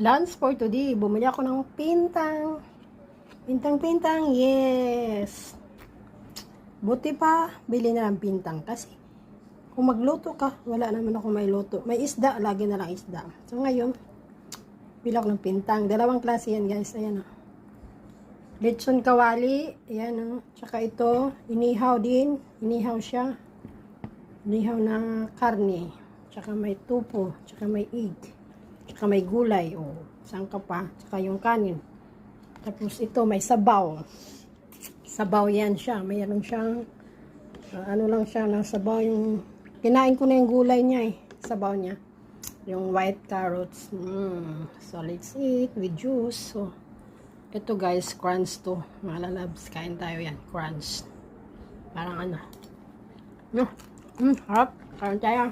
Lunch for today. Bumili ako ng pintang. Pintang-pintang, yes. Buti pa, bili na ng pintang. Kasi, kung magluto ka, wala naman ako may luto. May isda, lagi na lang isda. So, ngayon, bili ako ng pintang. Dalawang klase yan, guys. Ayan, oh. Lechon kawali. Ayan, oh. Tsaka ito, inihaw din. Inihaw siya. Inihaw na karne. Tsaka may tupo. Tsaka may egg. Tsaka may gulay. O, saan ka pa? Tsaka yung kanin. Tapos ito, may sabaw. Sabaw yan siya. Mayroon siyang, ah, ano lang siya, ng sabaw yung, kinain ko na yung gulay niya eh. Sabaw niya. Yung white carrots. Mm. So, let's eat with juice. So, ito guys, crunch to. Mga lalabs, kain tayo yan. Crunch. Parang ano. No. Mm, harap. Kain tayo.